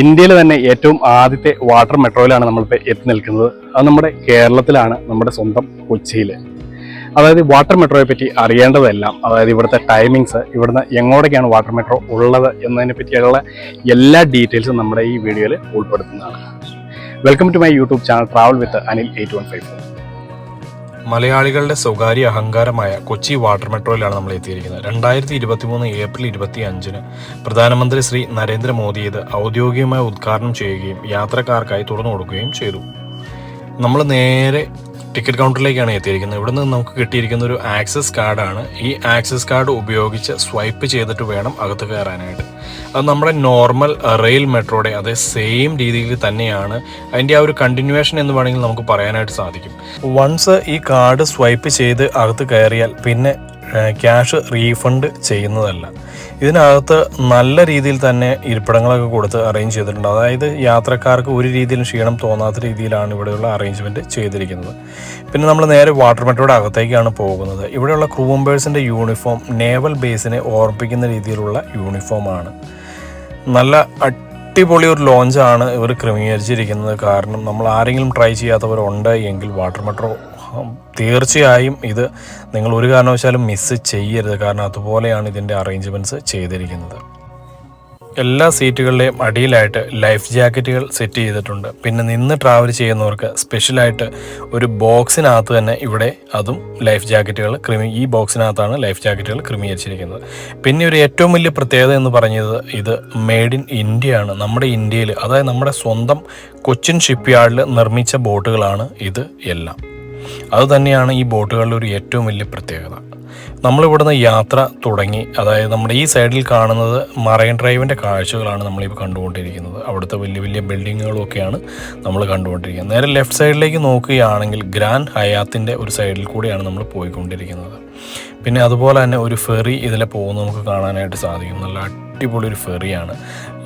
ഇന്ത്യയിൽ തന്നെ ഏറ്റവും ആദ്യത്തെ വാട്ടർ മെട്രോയിലാണ് നമ്മളിപ്പോൾ എത്തി നിൽക്കുന്നത്. അത് നമ്മുടെ കേരളത്തിലാണ് നമ്മുടെ സ്വന്തം കൊച്ചിയിൽ അതായത് വാട്ടർ മെട്രോയെ പറ്റി അറിയേണ്ടതെല്ലാം അതായത് ഇവിടുത്തെ ടൈമിങ്സ് ഇവിടുന്ന് എങ്ങോട്ടേക്കാണ് വാട്ടർ മെട്രോ ഉള്ളത് എന്നതിനെ പറ്റിയുള്ള എല്ലാ ഡീറ്റെയിൽസും നമ്മുടെ ഈ വീഡിയോയിൽ ഉൾപ്പെടുത്തുന്നതാണ്. Welcome to my YouTube channel travel with Anil eight one five മലയാളികളുടെ സ്വകാര്യ അഹങ്കാരമായ കൊച്ചി വാട്ടർ മെട്രോയിലാണ് നമ്മൾ എത്തിയിരിക്കുന്നത്. രണ്ടായിരത്തി ഇരുപത്തി മൂന്ന് ഏപ്രിൽ ഇരുപത്തി അഞ്ചിന് പ്രധാനമന്ത്രി ശ്രീ നരേന്ദ്രമോദി ഇത് ഔദ്യോഗികമായി ഉദ്ഘാടനം ചെയ്യുകയും യാത്രക്കാർക്കായി തുറന്നു കൊടുക്കുകയും ചെയ്തു. നമ്മൾ നേരെ ടിക്കറ്റ് കൗണ്ടറിലേക്കാണ് എത്തിയിരിക്കുന്നത്. ഇവിടെ നിന്ന് നമുക്ക് കിട്ടിയിരിക്കുന്ന ഒരു ആക്സസ് കാർഡാണ്. ഈ ആക്സസ് കാർഡ് ഉപയോഗിച്ച് സ്വൈപ്പ് ചെയ്തിട്ട് വേണം അകത്ത് കയറാനായിട്ട്. അത് നമ്മുടെ നോർമൽ റെയിൽ മെട്രോയുടെ അതേ സെയിം രീതിയിൽ തന്നെയാണ് അതിന്റെ ആ ഒരു കണ്ടിന്യൂവേഷൻ എന്ന് വേണമെങ്കിൽ നമുക്ക് പറയാനായിട്ട് സാധിക്കും. വൺസ് ഈ കാർഡ് സ്വൈപ്പ് ചെയ്ത് അകത്ത് കയറിയാൽ പിന്നെ ക്യാഷ് റീഫണ്ട് ചെയ്യുന്നതല്ല. ഇതിനകത്ത് നല്ല രീതിയിൽ തന്നെ ഇരിപ്പിടങ്ങളൊക്കെ കൊടുത്ത് അറേഞ്ച് ചെയ്തിട്ടുണ്ട്. അതായത് യാത്രക്കാർക്ക് ഒരു രീതിയിലും ക്ഷീണം തോന്നാത്ത രീതിയിലാണ് ഇവിടെയുള്ള അറേഞ്ച്മെന്റ് ചെയ്തിരിക്കുന്നത്. പിന്നെ നമ്മൾ നേരെ വാട്ടർ മെട്രോയുടെ അകത്തേക്കാണ് പോകുന്നത്. ഇവിടെയുള്ള ക്രൂ മെമ്പേഴ്സിന്റെ യൂണിഫോം നേവൽ ബേസിനെ ഓർപ്പിക്കുന്ന രീതിയിലുള്ള യൂണിഫോമാണ് നല്ല അടിപൊളി ഒരു ലോഞ്ചാണ് ഇവർ ക്രമീകരിച്ചിരിക്കുന്നത്. കാരണം നമ്മൾ ആരെങ്കിലും ട്രൈ ചെയ്യാത്തവരുണ്ട് എങ്കിൽ വാട്ടർ മെട്രോ തീർച്ചയായും ഇത് നിങ്ങൾ ഒരു കാരണവശാലും മിസ് ചെയ്യരുത്. കാരണം അതുപോലെയാണ് ഇതിന്റെ അറേഞ്ച്മെന്റ്സ് ചെയ്തിരിക്കുന്നത്. എല്ലാ സീറ്റുകളുടെയും അടിയിലായിട്ട് ലൈഫ് ജാക്കറ്റുകൾ സെറ്റ് ചെയ്തിട്ടുണ്ട്. പിന്നെ നിന്ന് ട്രാവൽ ചെയ്യുന്നവർക്ക് സ്പെഷ്യലായിട്ട് ഒരു ബോക്സിനകത്ത് തന്നെ ഇവിടെ അതും ലൈഫ് ജാക്കറ്റുകൾ ക്രിമി ഈ ബോക്സിനകത്താണ് ലൈഫ് ജാക്കറ്റുകൾ ക്രമീകരിച്ചിരിക്കുന്നത് പിന്നെ ഒരു ഏറ്റവും വലിയ പ്രത്യേകത എന്ന് പറഞ്ഞത് ഇത് മെയ്ഡ് ഇൻ ഇന്ത്യ ആണ്. നമ്മുടെ ഇന്ത്യയിൽ അതായത് നമ്മുടെ സ്വന്തം കൊച്ചിൻ ഷിപ്പ് യാർഡിൽ നിർമ്മിച്ച ബോട്ടുകളാണ് ഇത് എല്ലാം. അതുതന്നെയാണ് ഈ ബോട്ടുകളുടെ ഒരു ഏറ്റവും വലിയ പ്രത്യേകത. നമ്മളിവിടുന്ന് യാത്ര തുടങ്ങി. അതായത് നമ്മുടെ ഈ സൈഡിൽ കാണുന്നത് മറൈൻ ഡ്രൈവിന്റെ കാഴ്ചകളാണ് നമ്മളിപ്പോൾ കണ്ടുകൊണ്ടിരിക്കുന്നത്. അവിടുത്തെ വലിയ വലിയ ബിൽഡിങ്ങുകളും ഒക്കെയാണ് നമ്മൾ കണ്ടുകൊണ്ടിരിക്കുന്നത്. നേരെ ലെഫ്റ്റ് സൈഡിലേക്ക് നോക്കുകയാണെങ്കിൽ ഗ്രാൻഡ് ഹയാത്തിന്റെ ഒരു സൈഡിൽ കൂടിയാണ് നമ്മൾ പോയിക്കൊണ്ടിരിക്കുന്നത്. പിന്നെ അതുപോലെ തന്നെ ഒരു ഫെറി ഇതിലെ പോകുന്നത് നമുക്ക് കാണാനായിട്ട് സാധിക്കും. നല്ല അടിപൊളി ഒരു ഫെറിയാണ്.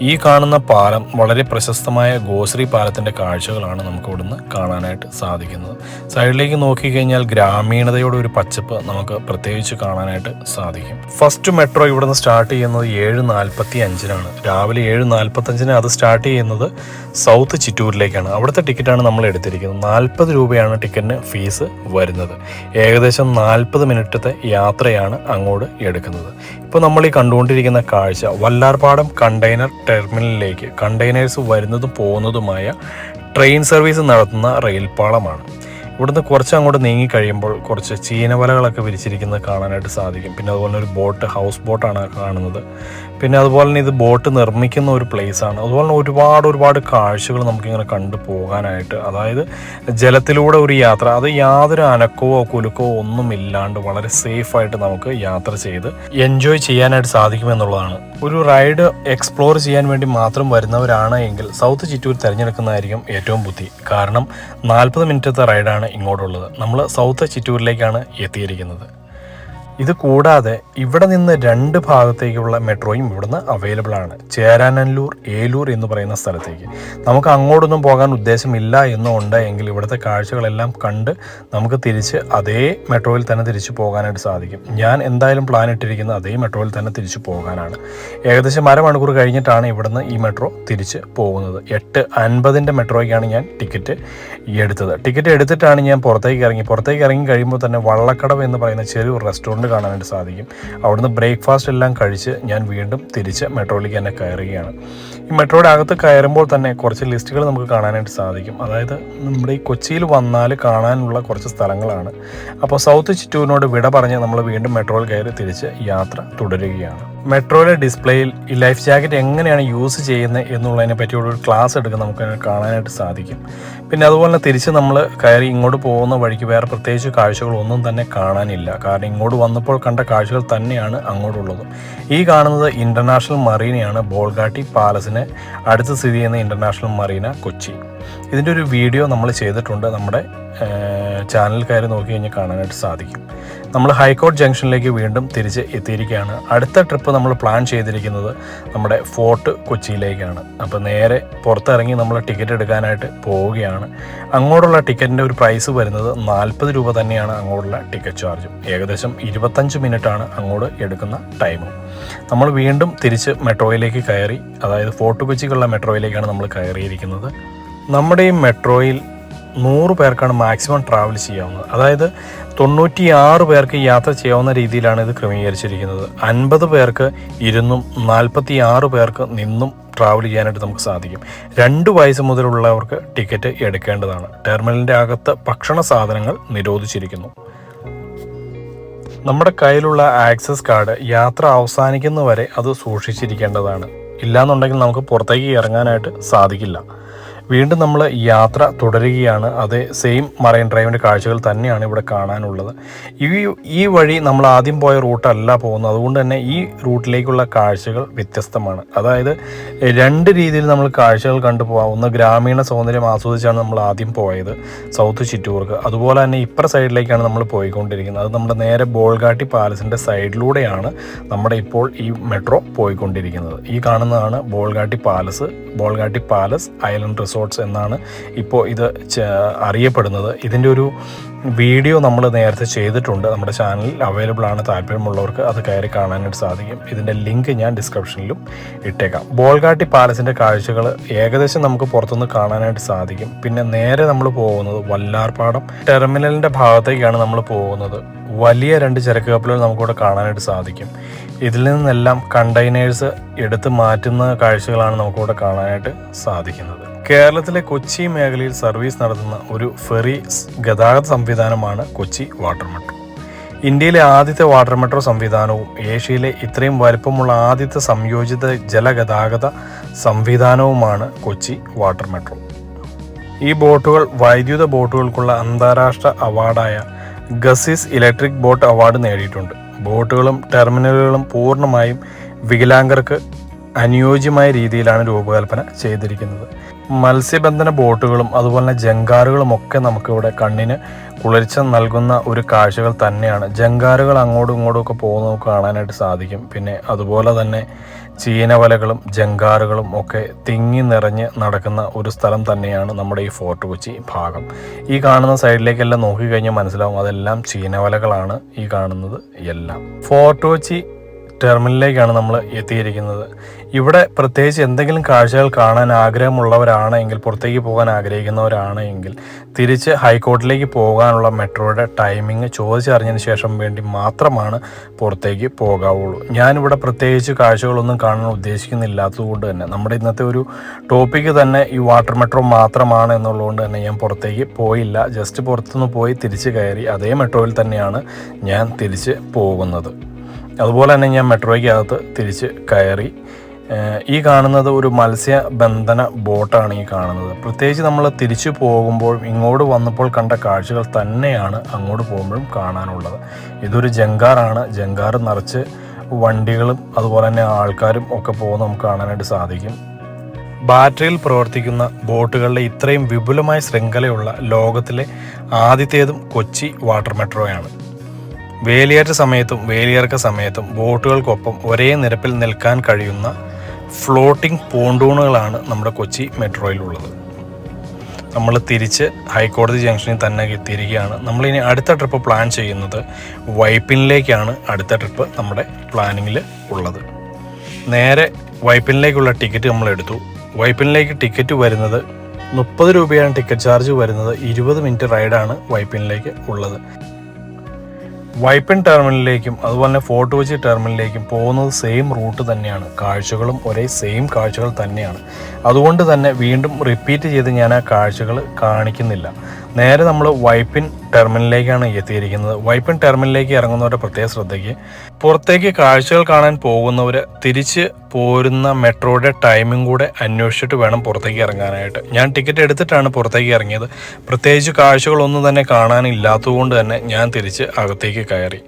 ഈ കാണുന്ന പാലം വളരെ പ്രശസ്തമായ ഗോശ്രീ പാലത്തിന്റെ കാഴ്ചകളാണ് നമുക്ക് ഇവിടുന്ന് കാണാനായിട്ട് സാധിക്കുന്നത്. സൈഡിലേക്ക് നോക്കിക്കഴിഞ്ഞാൽ ഗ്രാമീണതയുടെ ഒരു പച്ചപ്പ് നമുക്ക് പ്രത്യേകിച്ച് കാണാനായിട്ട് സാധിക്കും. ഫസ്റ്റ് മെട്രോ ഇവിടുന്ന് സ്റ്റാർട്ട് ചെയ്യുന്നത് ഏഴ് നാൽപ്പത്തി അഞ്ചിനാണ് രാവിലെ ഏഴ് നാൽപ്പത്തഞ്ചിന് അത് സ്റ്റാർട്ട് ചെയ്യുന്നത് സൗത്ത് ചിറ്റൂരിലേക്കാണ്. അവിടുത്തെ ടിക്കറ്റാണ് നമ്മൾ എടുത്തിരിക്കുന്നത്. നാൽപ്പത് രൂപയാണ് ടിക്കറ്റിന് ഫീസ് വരുന്നത്. ഏകദേശം നാൽപ്പത് മിനിറ്റത്തെ യാത്രയാണ് അങ്ങോട്ട് എടുക്കുന്നത്. ഇപ്പോൾ നമ്മൾ ഈ കണ്ടുകൊണ്ടിരിക്കുന്ന കാഴ്ച വല്ലാർപാടം കണ്ടെയ്നർ ടെർമിനലിലേക്ക് കണ്ടെയ്നേഴ്സ് വരുന്നതും പോകുന്നതുമായ ട്രെയിൻ സർവീസ് നടത്തുന്ന റെയിൽപാളമാണ്. ഇവിടുന്ന് കുറച്ച് അങ്ങോട്ട് നീങ്ങി കഴിയുമ്പോൾ കുറച്ച് ചീനവലകളൊക്കെ വിരിച്ചിരിക്കുന്നത് കാണാനായിട്ട് സാധിക്കും. പിന്നെ അതുപോലെ ഒരു ബോട്ട് ഹൗസ് ബോട്ടാണ് കാണുന്നത്. പിന്നെ അതുപോലെ തന്നെ ഇത് ബോട്ട് നിർമ്മിക്കുന്ന ഒരു place ആണ്. അതുപോലെ തന്നെ ഒരുപാട് ഒരുപാട് കാഴ്ചകൾ നമുക്കിങ്ങനെ കണ്ടു പോകാനായിട്ട്. അതായത് ജലത്തിലൂടെ ഒരു യാത്ര അത് യാതൊരു അനക്കവോ കുലുക്കോ ഒന്നും ഇല്ലാണ്ട് വളരെ സേഫ് ആയിട്ട് നമുക്ക് യാത്ര ചെയ്ത് എൻജോയ് ചെയ്യാനായിട്ട് സാധിക്കുമെന്നുള്ളതാണ്. ഒരു റൈഡ് എക്സ്പ്ലോർ ചെയ്യാൻ വേണ്ടി മാത്രം വരുന്നവരാണ് എങ്കിൽ സൗത്ത് ചിറ്റൂർ തിരഞ്ഞെടുക്കുന്നതായിരിക്കും ഏറ്റവും ബുദ്ധി. കാരണം നാൽപ്പത് മിനിറ്റത്തെ റൈഡാണ് ഇങ്ങോട്ടുള്ളത്. നമ്മൾ സൗത്ത് ചിറ്റൂരിലേക്കാണ് എത്തിയിരിക്കുന്നത്. ഇത് കൂടാതെ ഇവിടെ നിന്ന് രണ്ട് ഭാഗത്തേക്കുള്ള മെട്രോയും ഇവിടുന്ന് അവൈലബിൾ ആണ്. ചേരാനല്ലൂർ ഏലൂർ എന്ന് പറയുന്ന സ്ഥലത്തേക്ക്. നമുക്ക് അങ്ങോട്ടൊന്നും പോകാൻ ഉദ്ദേശമില്ല എന്നുണ്ട് എങ്കിൽ ഇവിടുത്തെ കാഴ്ചകളെല്ലാം കണ്ട് നമുക്ക് തിരിച്ച് അതേ മെട്രോയിൽ തന്നെ തിരിച്ചു പോകാനായിട്ട് സാധിക്കും. ഞാൻ എന്തായാലും പ്ലാൻ ഇട്ടിരിക്കുന്നത് അതേ മെട്രോയിൽ തന്നെ തിരിച്ചു പോകാനാണ്. ഏകദേശം അരമണിക്കൂർ കഴിഞ്ഞിട്ടാണ് ഇവിടുന്ന് ഈ മെട്രോ തിരിച്ച് പോകുന്നത്. എട്ട് അൻപതിന്റെ മെട്രോയ്ക്കാണ് ഞാൻ ടിക്കറ്റ് എടുത്തത്. ടിക്കറ്റ് എടുത്തിട്ടാണ് ഞാൻ പുറത്തേക്ക് ഇറങ്ങി. പുറത്തേക്ക് ഇറങ്ങി കഴിയുമ്പോൾ തന്നെ വള്ളക്കടവ് എന്ന് പറയുന്ന ചെറിയൊരു റെസ്റ്റോറന്റ് കാണാനായിട്ട് സാധിക്കും. അവിടുന്ന് ബ്രേക്ക്ഫാസ്റ്റ് എല്ലാം കഴിച്ച് ഞാൻ വീണ്ടും തിരിച്ച് മെട്രോയിലേക്ക് തന്നെ കയറുകയാണ്. ഈ മെട്രോയുടെ അകത്ത് കയറുമ്പോൾ തന്നെ കുറച്ച് ലിസ്റ്റുകൾ നമുക്ക് കാണാനായിട്ട് സാധിക്കും. അതായത് നമ്മുടെ ഈ കൊച്ചിയിൽ വന്നാൽ കാണാനുള്ള കുറച്ച് സ്ഥലങ്ങളാണ്. അപ്പോൾ സൗത്ത് ചിറ്റൂരിനോട് വിട പറഞ്ഞ് നമ്മൾ വീണ്ടും മെട്രോയിൽ കയറി തിരിച്ച് യാത്ര തുടരുകയാണ്. മെട്രോയിലെ ഡിസ്പ്ലേയിൽ ഈ ലൈഫ് ജാക്കറ്റ് എങ്ങനെയാണ് യൂസ് ചെയ്യുന്നത് എന്നുള്ളതിനെ പറ്റിയുള്ള ഒരു ക്ലാസ് എടുക്കാൻ നമുക്ക് കാണാനായിട്ട് സാധിക്കും. പിന്നെ അതുപോലെ തന്നെ തിരിച്ച് നമ്മൾ കയറി ഇങ്ങോട്ട് പോകുന്ന വഴിക്ക് വേറെ പ്രത്യേകിച്ച് കാഴ്ചകളൊന്നും തന്നെ കാണാനില്ല. കാരണം ഇങ്ങോട്ട് വന്നപ്പോൾ കണ്ട കാഴ്ചകൾ തന്നെയാണ് അങ്ങോട്ടുള്ളതും. ഈ കാണുന്നത് ഇന്റർനാഷണൽ മറീനയാണ് ബോൾഗാട്ടി പാലസിന് അടുത്ത് സ്ഥിതി ചെയ്യുന്ന ഇന്റർനാഷണൽ മറീന കൊച്ചി. ഇതിന്റെ ഒരു വീഡിയോ നമ്മൾ ചെയ്തിട്ടുണ്ട് നമ്മുടെ ചാനൽ കയറി നോക്കി കഴിഞ്ഞാൽ കാണാനായിട്ട് സാധിക്കും. നമ്മൾ ഹൈക്കോർട്ട് ജംഗ്ഷനിലേക്ക് വീണ്ടും തിരിച്ച് എത്തിയിരിക്കുകയാണ്. അടുത്ത ട്രിപ്പ് നമ്മൾ പ്ലാൻ ചെയ്തിരിക്കുന്നത് നമ്മുടെ ഫോർട്ട് കൊച്ചിയിലേക്കാണ്. അപ്പോൾ നേരെ പുറത്തിറങ്ങി നമ്മൾ ടിക്കറ്റ് എടുക്കാനായിട്ട് പോവുകയാണ്. അങ്ങോട്ടുള്ള ടിക്കറ്റിന്റെ ഒരു പ്രൈസ് വരുന്നത് നാൽപ്പത് രൂപ തന്നെയാണ് അങ്ങോട്ടുള്ള ടിക്കറ്റ് ചാർജും. ഏകദേശം ഇരുപത്തഞ്ച് മിനിറ്റാണ് അങ്ങോട്ട് എടുക്കുന്ന ടൈമും. നമ്മൾ വീണ്ടും തിരിച്ച് മെട്രോയിലേക്ക് കയറി അതായത് ഫോർട്ട് കൊച്ചിക്കുള്ള മെട്രോയിലേക്കാണ് നമ്മൾ കയറിയിരിക്കുന്നത്. നമ്മുടെ ഈ മെട്രോയിൽ നൂറ് പേർക്കാണ് മാക്സിമം ട്രാവൽ ചെയ്യാവുന്നത്. അതായത് തൊണ്ണൂറ്റി ആറ് പേർക്ക് യാത്ര ചെയ്യാവുന്ന രീതിയിലാണ് ഇത് ക്രമീകരിച്ചിരിക്കുന്നത്. അൻപത് പേർക്ക് ഇരുന്നും നാൽപ്പത്തി ആറ് പേർക്ക് നിന്നും ട്രാവൽ ചെയ്യാനായിട്ട് നമുക്ക് സാധിക്കും. രണ്ട് വയസ്സ് മുതലുള്ളവർക്ക് ടിക്കറ്റ് എടുക്കേണ്ടതാണ്. ടെർമിനലിന്റെ അകത്ത് ഭക്ഷണ സാധനങ്ങൾ നിരോധിച്ചിരിക്കുന്നു. നമ്മുടെ കയ്യിലുള്ള ആക്സസ് കാർഡ് യാത്ര അവസാനിക്കുന്നവരെ അത് സൂക്ഷിച്ചിരിക്കേണ്ടതാണ്. ഇല്ലാന്നുണ്ടെങ്കിൽ നമുക്ക് പുറത്തേക്ക് ഇറങ്ങാനായിട്ട് സാധിക്കില്ല. വീണ്ടും നമ്മൾ യാത്ര തുടരുകയാണ്. അത് സെയിം മറൈൻ ഡ്രൈവിന്റെ കാഴ്ചകൾ തന്നെയാണ് ഇവിടെ കാണാനുള്ളത്. ഈ ഈ വഴി നമ്മൾ ആദ്യം പോയ റൂട്ടല്ല പോകുന്നത്. അതുകൊണ്ട് തന്നെ ഈ റൂട്ടിലേക്കുള്ള കാഴ്ചകൾ വ്യത്യസ്തമാണ്. അതായത് രണ്ട് രീതിയിൽ നമ്മൾ കാഴ്ചകൾ കണ്ടു പോകാം. ഒന്ന് ഗ്രാമീണ സൗന്ദര്യം ആസ്വദിച്ചാണ് നമ്മൾ ആദ്യം പോയത് സൗത്ത് ചിറ്റൂർക്ക്. അതുപോലെ തന്നെ ഇപ്പുറ സൈഡിലേക്കാണ് നമ്മൾ പോയിക്കൊണ്ടിരിക്കുന്നത്. അത് നമ്മുടെ നേരെ ബോൾഗാട്ടി പാലസിന്റെ സൈഡിലൂടെയാണ് നമ്മുടെ ഇപ്പോൾ ഈ മെട്രോ പോയിക്കൊണ്ടിരിക്കുന്നത്. ഈ കാണുന്നതാണ് Bolgatty palace Bolgatty palace island resorts എന്നാണ് ഇപ്പോൾ ഇത് അറിയപ്പെടുന്നത്. ഇതിന്റെ ഒരു വീഡിയോ നമ്മൾ നേരത്തെ ചെയ്തിട്ടുണ്ട്. നമ്മുടെ ചാനലിൽ അവൈലബിൾ ആണ്. താല്പര്യമുള്ളവർക്ക് അത് കയറി കാണാനായിട്ട് സാധിക്കും. ഇതിന്റെ ലിങ്ക് ഞാൻ ഡിസ്ക്രിപ്ഷനിലും ഇട്ടേക്കാം. ബോൾഗാട്ടി പാലസിന്റെ കാഴ്ചകൾ ഏകദേശം നമുക്ക് പുറത്തുനിന്ന് കാണാനായിട്ട് സാധിക്കും. പിന്നെ നേരെ നമ്മൾ പോകുന്നത് വല്ലാർപാടം ടെർമിനലിന്റെ ഭാഗത്തേക്കാണ് നമ്മൾ പോകുന്നത്. വലിയ രണ്ട് ചരക്ക് കപ്പലുകൾ നമുക്കിവിടെ കാണാനായിട്ട് സാധിക്കും. ഇതിൽ നിന്നെല്ലാം കണ്ടെയ്നേഴ്സ് എടുത്ത് മാറ്റുന്ന കാഴ്ചകളാണ് നമുക്കിവിടെ കാണാനായിട്ട് സാധിക്കുന്നത്. കേരളത്തിലെ കൊച്ചി മേഖലയിൽ സർവീസ് നടത്തുന്ന ഒരു ഫെറി ഗതാഗത സംവിധാനമാണ് കൊച്ചി വാട്ടർ മെട്രോ. ഇന്ത്യയിലെ ആദ്യത്തെ വാട്ടർ മെട്രോ സംവിധാനവും ഏഷ്യയിലെ ഇത്രയും വലുപ്പമുള്ള ആദ്യത്തെ സംയോജിത ജലഗതാഗത സംവിധാനവുമാണ് കൊച്ചി വാട്ടർ മെട്രോ. ഈ ബോട്ടുകൾ വൈദ്യുത ബോട്ടുകൾക്കുള്ള അന്താരാഷ്ട്ര അവാർഡായ ഗസിസ് ഇലക്ട്രിക് ബോട്ട് അവാർഡ് നേടിയിട്ടുണ്ട്. ബോട്ടുകളും ടെർമിനലുകളും പൂർണമായും വികലാംഗർക്ക് അനുയോജ്യമായ രീതിയിലാണ് രൂപകൽപ്പന ചെയ്തിരിക്കുന്നത്. മത്സ്യബന്ധന ബോട്ടുകളും അതുപോലെ തന്നെ ജങ്കാറുകളും ഒക്കെ നമുക്കിവിടെ കണ്ണിന് കുളിർച്ച നൽകുന്ന ഒരു കാഴ്ചകൾ തന്നെയാണ്. ജങ്കാറുകൾ അങ്ങോട്ടും ഇങ്ങോട്ടും ഒക്കെ പോകുന്നത് നമുക്ക് കാണാനായിട്ട് സാധിക്കും. പിന്നെ അതുപോലെ തന്നെ ചീനവലകളും ജങ്കാറുകളും ഒക്കെ തിങ്ങി നിറഞ്ഞ് നടക്കുന്ന ഒരു സ്ഥലം തന്നെയാണ് നമ്മുടെ ഈ ഫോർട്ട് കൊച്ചി ഭാഗം. ഈ കാണുന്ന സൈഡിലേക്കെല്ലാം നോക്കിക്കഴിഞ്ഞാൽ മനസ്സിലാവും അതെല്ലാം ചീനവലകളാണ് ഈ കാണുന്നത് എല്ലാം. ഫോർട്ട് കൊച്ചി ടെർമിനലിലേക്കാണ് നമ്മൾ എത്തിയിരിക്കുന്നത്. ഇവിടെ പ്രത്യേകിച്ച് എന്തെങ്കിലും കാഴ്ചകൾ കാണാൻ ആഗ്രഹമുള്ളവരാണെങ്കിൽ പുറത്തേക്ക് പോകാൻ ആഗ്രഹിക്കുന്നവരാണെങ്കിൽ തിരിച്ച് ഹൈക്കോർട്ടിലേക്ക് പോകാനുള്ള മെട്രോയുടെ ടൈമിംഗ് ചോദിച്ചറിഞ്ഞതിന് ശേഷം വേണ്ടി മാത്രമാണ് പുറത്തേക്ക് പോകാവുള്ളൂ. ഞാനിവിടെ പ്രത്യേകിച്ച് കാഴ്ചകളൊന്നും കാണാൻ ഉദ്ദേശിക്കുന്നില്ലാത്തതുകൊണ്ട് തന്നെ നമ്മുടെ ഇന്നത്തെ ഒരു ടോപ്പിക്ക് തന്നെ ഈ വാട്ടർ മെട്രോ മാത്രമാണ് എന്നുള്ളതുകൊണ്ട് തന്നെ ഞാൻ പുറത്തേക്ക് പോയില്ല. ജസ്റ്റ് പുറത്തുനിന്ന് പോയി തിരിച്ച് കയറി അതേ മെട്രോയിൽ തന്നെയാണ് ഞാൻ തിരിച്ച് പോകുന്നത്. അതുപോലെ തന്നെ ഞാൻ മെട്രോയ്ക്കകത്ത് തിരിച്ച് കയറി ഈ കാണുന്നത് ഒരു മത്സ്യബന്ധന ബോട്ടാണ് ഈ കാണുന്നത്. പ്രത്യേകിച്ച് നമ്മൾ തിരിച്ചു പോകുമ്പോൾ ഇങ്ങോട്ട് വന്നപ്പോൾ കണ്ട കാഴ്ചകൾ തന്നെയാണ് അങ്ങോട്ട് പോകുമ്പോഴും കാണാനുള്ളത്. ഇതൊരു ജങ്കാറാണ്. ജങ്കാർ നിറച്ച് വണ്ടികളും അതുപോലെ തന്നെ ആൾക്കാരും ഒക്കെ പോകുന്ന നമുക്ക് കാണാനായിട്ട് സാധിക്കും. ബാറ്ററിയിൽ പ്രവർത്തിക്കുന്ന ബോട്ടുകളുടെ ഇത്രയും വിപുലമായ ശൃംഖലയുള്ള ലോകത്തിലെ ആദ്യത്തേതും കൊച്ചി വാട്ടർ മെട്രോയാണ്. വേലിയേറ്റ സമയത്തും വേലിയിറക്ക സമയത്തും ബോട്ടുകൾക്കൊപ്പം ഒരേ നിരപ്പിൽ നിൽക്കാൻ കഴിയുന്ന ഫ്ലോട്ടിംഗ് പോണ്ടൂണുകളാണ് നമ്മുടെ കൊച്ചി മെട്രോയിലുള്ളത്. നമ്മൾ തിരിച്ച് ഹൈക്കോടതി ജംഗ്ഷനിൽ തന്നെ തിരികെയാണ് നമ്മളിനി അടുത്ത ട്രിപ്പ് പ്ലാൻ ചെയ്യുന്നത് വൈപ്പിനിലേക്കാണ് അടുത്ത ട്രിപ്പ് നമ്മുടെ പ്ലാനിങ്ങിൽ ഉള്ളത്. നേരെ വൈപ്പിനിലേക്കുള്ള ടിക്കറ്റ് നമ്മൾ എടുത്തു. വൈപ്പിനിലേക്ക് ടിക്കറ്റ് വരുന്നത് മുപ്പത് രൂപയാണ് ടിക്കറ്റ് ചാർജ് വരുന്നത് ഇരുപത് മിനിറ്റ് റൈഡാണ് വൈപ്പിനിലേക്ക് ഉള്ളത്. വൈപ്പിൻ ടെർമിനലിലേക്കും അതുപോലെ തന്നെ ഫോർട്ട് കൊച്ചി ടെർമിനലിലേക്കും പോകുന്നത് സെയിം റൂട്ട് തന്നെയാണ്. കാഴ്ചകളും ഒരേ സെയിം കാഴ്ചകൾ തന്നെയാണ്. അതുകൊണ്ട് തന്നെ വീണ്ടും റിപ്പീറ്റ് ചെയ്ത് ഞാൻ ആ കാഴ്ചകൾ കാണിക്കുന്നില്ല. നേരെ നമ്മൾ വൈപ്പിൻ ടെർമിനലിലേക്കാണ് എത്തിയിരിക്കുന്നത്. വൈപ്പിൻ ടെർമിനലിലേക്ക് ഇറങ്ങുന്നവരുടെ പ്രത്യേക ശ്രദ്ധയ്ക്ക് പുറത്തേക്ക് കാഴ്ചകൾ കാണാൻ പോകുന്നവർ തിരിച്ച് പോരുന്ന മെട്രോയുടെ ടൈമിംഗ് കൂടെ അന്വേഷിച്ചിട്ട് വേണം പുറത്തേക്ക് ഇറങ്ങാനായിട്ട്. ഞാൻ ടിക്കറ്റ് എടുത്തിട്ടാണ് പുറത്തേക്ക് ഇറങ്ങിയത്. പ്രത്യേകിച്ച് കാഴ്ചകളൊന്നും തന്നെ കാണാനില്ലാത്തതുകൊണ്ട് തന്നെ ഞാൻ തിരിച്ച് അകത്തേക്ക് കയറി.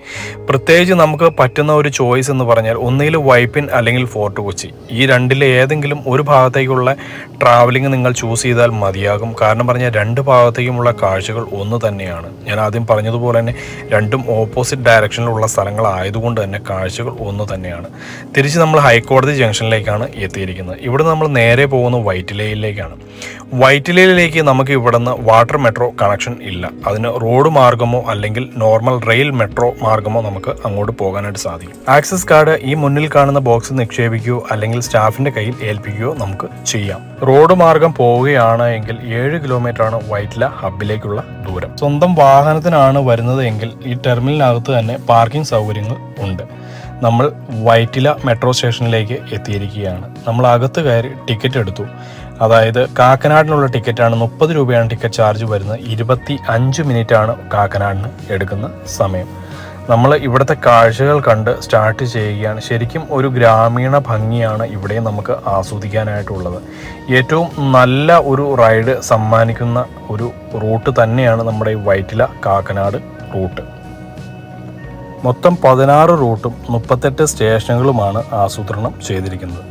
പ്രത്യേകിച്ച് നമുക്ക് പറ്റുന്ന ഒരു ചോയ്സ് എന്ന് പറഞ്ഞാൽ ഒന്നുകിൽ വൈപ്പിൻ അല്ലെങ്കിൽ ഫോർട്ട് കൊച്ചി. ഈ രണ്ടിലെ ഏതെങ്കിലും ഒരു ഭാഗത്തേക്കുള്ള ട്രാവലിംഗ് നിങ്ങൾ ചൂസ് ചെയ്താൽ മതിയാകും. കാരണം പറഞ്ഞാൽ രണ്ട് ഭാഗത്തേക്കുമുള്ള കാഴ്ചകൾ ഒന്ന് തന്നെയാണ്. ഞാൻ ആദ്യം പറഞ്ഞതുപോലെ തന്നെ രണ്ടും ഓപ്പോസിറ്റ് ഡയറക്ഷനിലുള്ള സ്ഥലങ്ങളായതുകൊണ്ട് തന്നെ കാഴ്ചകൾ ഒന്ന് തന്നെയാണ്. തിരിച്ച് നമ്മൾ ഹൈക്കോടതി ജംഗ്ഷനിലേക്കാണ് എത്തിയിരിക്കുന്നത്. ഇവിടെ നമ്മൾ നേരെ പോകുന്ന വൈറ്റിലയിലേക്കാണ്. വൈറ്റിലയിലേക്ക് നമുക്ക് ഇവിടെ നിന്ന് വാട്ടർ മെട്രോ കണക്ഷൻ ഇല്ല. അതിന് റോഡ് മാർഗമോ അല്ലെങ്കിൽ നോർമൽ റെയിൽ മെട്രോ മാർഗമോ നമുക്ക് അങ്ങോട്ട് പോകാനായിട്ട് സാധിക്കും. ആക്സസ് കാർഡ് ഈ മുന്നിൽ കാണുന്ന ബോക്സ് നിക്ഷേപിക്കുകയോ അല്ലെങ്കിൽ സ്റ്റാഫിന്റെ കയ്യിൽ ഏൽപ്പിക്കുകയോ നമുക്ക് ചെയ്യാം. റോഡ് മാർഗം പോവുകയാണ് എങ്കിൽ ഏഴ് കിലോമീറ്റർ ആണ് വൈറ്റില ഹബിലേക്കുള്ള ദൂരം. സ്വന്തം വാഹനത്തിനാണ് വരുന്നത് എങ്കിൽ ഈ ടെർമിനലിനകത്ത് തന്നെ പാർക്കിംഗ് സൗകര്യങ്ങൾ ഉണ്ട്. നമ്മൾ വൈറ്റില മെട്രോ സ്റ്റേഷനിലേക്ക് എത്തിയിരിക്കുകയാണ്. നമ്മൾ അകത്ത് കയറി ടിക്കറ്റ് എടുത്തു. അതായത് കാക്കനാടിനുള്ള ടിക്കറ്റാണ് മുപ്പത് രൂപയാണ് ടിക്കറ്റ് ചാർജ് വരുന്നത്. ഇരുപത്തി അഞ്ച് മിനിറ്റാണ് കാക്കനാടിന് എടുക്കുന്ന സമയം. നമ്മൾ ഇവിടുത്തെ കാഴ്ചകൾ കണ്ട് സ്റ്റാർട്ട് ചെയ്യുകയാണ്. ശരിക്കും ഒരു ഗ്രാമീണ ഭംഗിയാണ് ഇവിടെ നമുക്ക് ആസ്വദിക്കാനായിട്ടുള്ളത്. ഏറ്റവും നല്ല ഒരു റൈഡ് സമ്മാനിക്കുന്ന ഒരു റൂട്ട് തന്നെയാണ് നമ്മുടെ ഈ വൈറ്റില കാക്കനാട് റൂട്ട് മൊത്തം പതിനാറ് റൂട്ടും മുപ്പത്തെട്ട് സ്റ്റേഷനുകളുമാണ് ആസൂത്രണം ചെയ്തിരിക്കുന്നത്.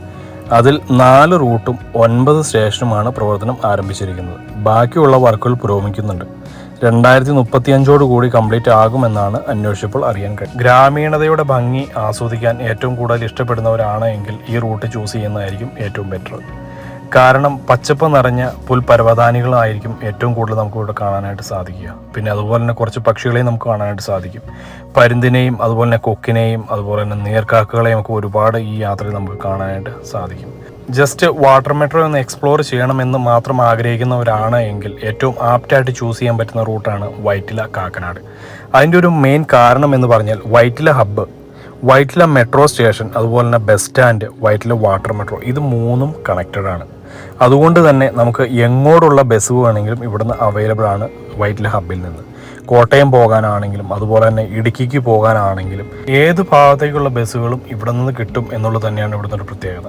അതിൽ നാല് റൂട്ടും ഒൻപത് സ്റ്റേഷനുമാണ് പ്രവർത്തനം ആരംഭിച്ചിരിക്കുന്നത്. ബാക്കിയുള്ള വർക്കുകൾ പുരോഗമിക്കുന്നുണ്ട്. രണ്ടായിരത്തി മുപ്പത്തി അഞ്ചോട് കൂടി കംപ്ലീറ്റ് ആകുമെന്നാണ് അന്വേഷിച്ചപ്പോൾ അറിയാൻ കഴിയും ഗ്രാമീണതയുടെ ഭംഗി ആസ്വദിക്കാൻ ഏറ്റവും കൂടുതൽ ഇഷ്ടപ്പെടുന്നവരാണ് എങ്കിൽ ഈ റൂട്ട് ചൂസ് ചെയ്യുന്നതായിരിക്കും ഏറ്റവും ബെറ്റർ കാരണം പച്ചപ്പ് നിറഞ്ഞ പുൽപരവതാനികളായിരിക്കും ഏറ്റവും കൂടുതൽ നമുക്ക് ഇവിടെ കാണാനായിട്ട് സാധിക്കുക. പിന്നെ അതുപോലെ തന്നെ കുറച്ച് പക്ഷികളെയും നമുക്ക് കാണാനായിട്ട് സാധിക്കും. പരുന്തിനെയും അതുപോലെ തന്നെ കൊക്കിനെയും അതുപോലെ തന്നെ നീർക്കാക്കകളെയും ഒക്കെ ഒരുപാട് ഈ യാത്രയിൽ നമുക്ക് കാണാനായിട്ട് സാധിക്കും. ജസ്റ്റ് വാട്ടർ മെട്രോ ഒന്ന് എക്സ്പ്ലോർ ചെയ്യണമെന്ന് മാത്രം ആഗ്രഹിക്കുന്നവരാണ് എങ്കിൽ ഏറ്റവും ആപ്റ്റായിട്ട് ചൂസ് ചെയ്യാൻ പറ്റുന്ന റൂട്ടാണ് വൈറ്റില കാക്കനാട്. അതിന്റെ ഒരു മെയിൻ കാരണം എന്ന് പറഞ്ഞാൽ Vyttila hub Vyttila metro station അതുപോലെ തന്നെ bus stand Vyttila water metro ഇത് മൂന്നും കണക്റ്റഡ് ആണ്. അതുകൊണ്ട് തന്നെ നമുക്ക് എങ്ങോട്ടുള്ള ബസ് വേണമെങ്കിലും ഇവിടുന്ന് അവൈലബിൾ ആണ് വൈറ്റില ഹബ്ബിൽ നിന്ന്. കോട്ടയം പോകാനാണെങ്കിലും അതുപോലെ തന്നെ ഇടുക്കിക്ക് പോകാനാണെങ്കിലും ഏത് ഭാഗത്തേക്കുള്ള ബസ്സുകളും ഇവിടെ നിന്ന് കിട്ടും എന്നുള്ളത് തന്നെയാണ് ഇവിടുത്തെ ഒരു പ്രത്യേകത.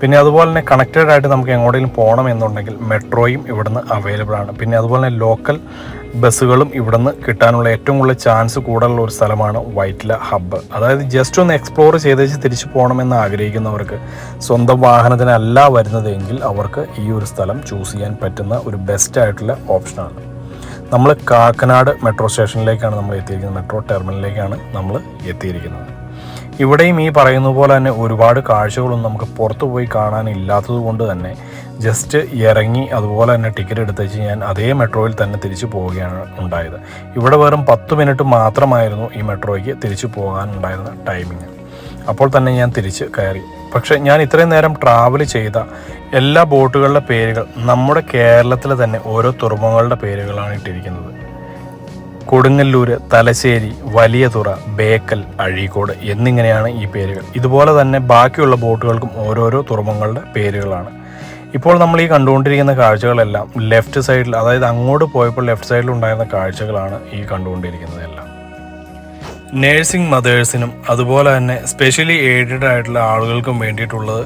പിന്നെ അതുപോലെ തന്നെ കണക്റ്റഡ് ആയിട്ട് നമുക്ക് എങ്ങോട്ടെങ്കിലും പോകണം എന്നുണ്ടെങ്കിൽ മെട്രോയും ഇവിടുന്ന് അവൈലബിൾ ആണ്. പിന്നെ അതുപോലെ തന്നെ ലോക്കൽ ബസ്സുകളും ഇവിടുന്ന് കിട്ടാനുള്ള ഏറ്റവും കൂടുതൽ ചാൻസ് കൂടുതലുള്ള ഒരു സ്ഥലമാണ് വൈറ്റില ഹബ്ബ് അതായത് ജസ്റ്റ് ഒന്ന് എക്സ്പ്ലോർ ചെയ്ത് തിരിച്ചു പോകണമെന്ന് ആഗ്രഹിക്കുന്നവർക്ക് സ്വന്തം വാഹനത്തിനല്ല വരുന്നതെങ്കിൽ അവർക്ക് ഈ ഒരു സ്ഥലം ചൂസ് ചെയ്യാൻ പറ്റുന്ന ഒരു ബെസ്റ്റ് ആയിട്ടുള്ള ഓപ്ഷനാണ് നമ്മൾ കാക്കനാട് മെട്രോ സ്റ്റേഷനിലേക്കാണ് നമ്മൾ എത്തിയിരിക്കുന്നത്. മെട്രോ ടെർമിനലിലേക്കാണ് നമ്മൾ എത്തിയിരിക്കുന്നത്. ഇവിടെയും ഈ പറയുന്ന പോലെ തന്നെ ഒരുപാട് കാഴ്ചകളൊന്നും നമുക്ക് പുറത്തു പോയി കാണാനില്ലാത്തത് കൊണ്ട് തന്നെ ജസ്റ്റ് ഇറങ്ങി അതുപോലെ തന്നെ ടിക്കറ്റ് എടുത്തേച്ച് ഞാൻ അതേ മെട്രോയിൽ തന്നെ തിരിച്ചു പോവുകയാണ് ഉണ്ടായത്. ഇവിടെ വെറും പത്ത് മിനിറ്റ് മാത്രമായിരുന്നു ഈ മെട്രോയ്ക്ക് തിരിച്ചു പോകാനുണ്ടായിരുന്ന ടൈമിങ് അപ്പോൾ തന്നെ ഞാൻ തിരിച്ച് കയറി. പക്ഷെ ഞാൻ ഇത്രയും നേരം ട്രാവൽ ചെയ്ത എല്ലാ ബോട്ടുകളുടെ പേരുകൾ നമ്മുടെ കേരളത്തിലെ തന്നെ ഓരോ തുറമുഖങ്ങളുടെ പേരുകളാണ് ഇട്ടിരിക്കുന്നത്. കൊടുങ്ങല്ലൂർ തലശ്ശേരി വലിയതുറ ബേക്കൽ അഴീക്കോട് എന്നിങ്ങനെയാണ് ഈ പേരുകൾ. ഇതുപോലെ തന്നെ ബാക്കിയുള്ള ബോട്ടുകൾക്കും ഓരോരോ തുറമുഖങ്ങളുടെ പേരുകളാണ്. ഇപ്പോൾ നമ്മൾ ഈ കണ്ടുകൊണ്ടിരിക്കുന്ന കാഴ്ചകളെല്ലാം ലെഫ്റ്റ് സൈഡിൽ അതായത് അങ്ങോട്ട് പോയപ്പോൾ ലെഫ്റ്റ് സൈഡിൽ ഉണ്ടായിരുന്ന കാഴ്ചകളാണ് ഈ കണ്ടുകൊണ്ടിരിക്കുന്നതെല്ലാം നേഴ്സിംഗ് മദേഴ്സിനും അതുപോലെ തന്നെ സ്പെഷ്യലി എയ്ഡഡ് ആയിട്ടുള്ള ആളുകൾക്കും വേണ്ടിയിട്ടുള്ളത്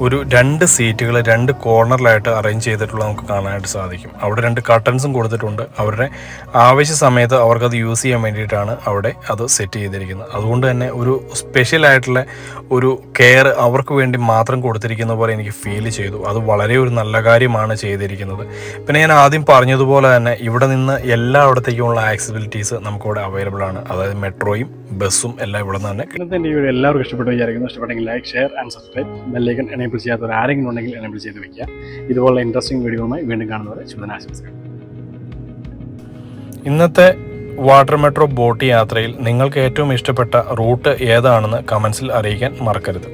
ഒരു രണ്ട് സീറ്റുകൾ രണ്ട് കോർണറിലായിട്ട് അറേഞ്ച് ചെയ്തിട്ടുള്ള നമുക്ക് കാണാനായിട്ട് സാധിക്കും. അവിടെ രണ്ട് കർട്ടൻസും കൊടുത്തിട്ടുണ്ട്. അവരുടെ ആവശ്യ സമയത്ത് അവർക്കത് യൂസ് ചെയ്യാൻ വേണ്ടിയിട്ടാണ് അവിടെ അത് സെറ്റ് ചെയ്തിരിക്കുന്നത്. അതുകൊണ്ട് തന്നെ ഒരു സ്പെഷ്യൽ ആയിട്ടുള്ള ഒരു കെയർ അവർക്ക് വേണ്ടി മാത്രം കൊടുത്തിരിക്കുന്ന പോലെ എനിക്ക് ഫീൽ ചെയ്തു. അത് വളരെ ഒരു നല്ല കാര്യമാണ് ചെയ്തിരിക്കുന്നത്. പിന്നെ ഞാൻ ആദ്യം പറഞ്ഞതുപോലെ തന്നെ ഇവിടെ നിന്ന് എല്ലായിടത്തേക്കുമുള്ള ആക്സിബിലിറ്റീസ് നമുക്കിവിടെ അവൈലബിൾ ആണ്. അതായത് മെട്രോയും ബസ്സും എല്ലാം ഇവിടെ നിന്ന് തന്നെ ഇന്നത്തെ എന്റെ വീഡിയോ എല്ലാവർക്കും ഇഷ്ടപ്പെട്ടു വിചാരിക്കുന്നു. ഇഷ്ടപ്പെട്ടെങ്കിൽ like share and subscribe bell icon enable ചെയ്യാത്തവർ ആരെങ്കിലും ഉണ്ടെങ്കിൽ എനേബിൾ ചെയ്ത് വയ്ക്കുക ഇതുപോലുള്ള ഇൻട്രസ്റ്റിംഗ് വീഡിയോയുമായി വീണ്ടും കാണുന്നവരെ ശുഭനാശംസകൾ ഇന്നത്തെ വാട്ടർ മെട്രോ ബോട്ട് യാത്രയിൽ നിങ്ങൾക്ക് ഏറ്റവും ഇഷ്ടപ്പെട്ട റൂട്ട് ഏതാണെന്ന് കമൻസിൽ അറിയിക്കാൻ മറക്കരുത്.